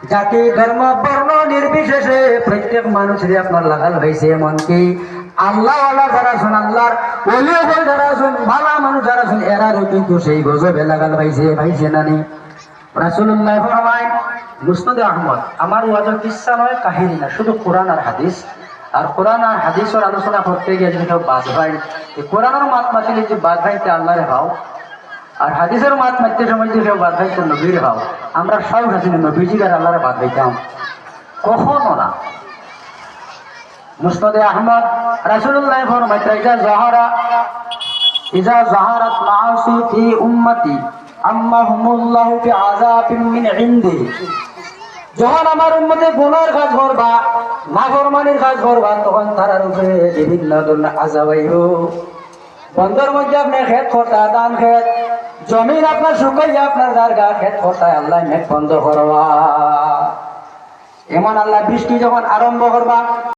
জাতি, ধর্ম, বর্ণ নির্বিশেষে প্রত্যেক মানুষের আপনার লাগাল হয়েছে এমনকি আল্লাহ আল্লাহ যারা শুন, আল্লাহর হল যারা শুন ভালা মানুষ যারা শুন, এরারও কিন্তু সেই গজবে লাগাল পাইছে পাইছে নানি রাসুল্লাহ ফরমায়, মুসনদে আহমদ, আমার ওয়াজের কিসা নয়, কাহিনী না, শুধু কোরআন আর হাদিস। আর কোরআন আর হাদিসের আলোচনা করতে গিয়ে যদি কেউ বাদ ভাই কোরআনের মাত মাতিলে যে বাদ ভাইতে আল্লাহরে ভাও। আর হাদিসের মাত মারতে সময় যে বাদ ভাইতে নবীর ভাও আমরা সব হাসি নবীজির আর আল্লাহরে বাদ ভাইতাম কখনো না। মুসনদে আহমদ রাসুল্লাহ ফরমাইতে ইজা জাহারা, ইজা জাহারাত মাআসি ফি উম্মতি, আম্মাহুমুল্লাহু বিআযাবিন মিন ইনদি। যখন আমার উম্মতে গুনার কাজ করবা নাগরমানির কাজ করবা, তখন তারার উপরে বিভিন্ন ধরনের আজাব আইব বন্ধর মধ্যে আপনি খেত করতা দান খেত জমিন আপনার শুকাইয়া আপনার জায়গা খেত কোথায়? আল্লাহ মেঘ বন্ধ করবা। এমন আল্লাহ বৃষ্টি যখন আরম্ভ করবা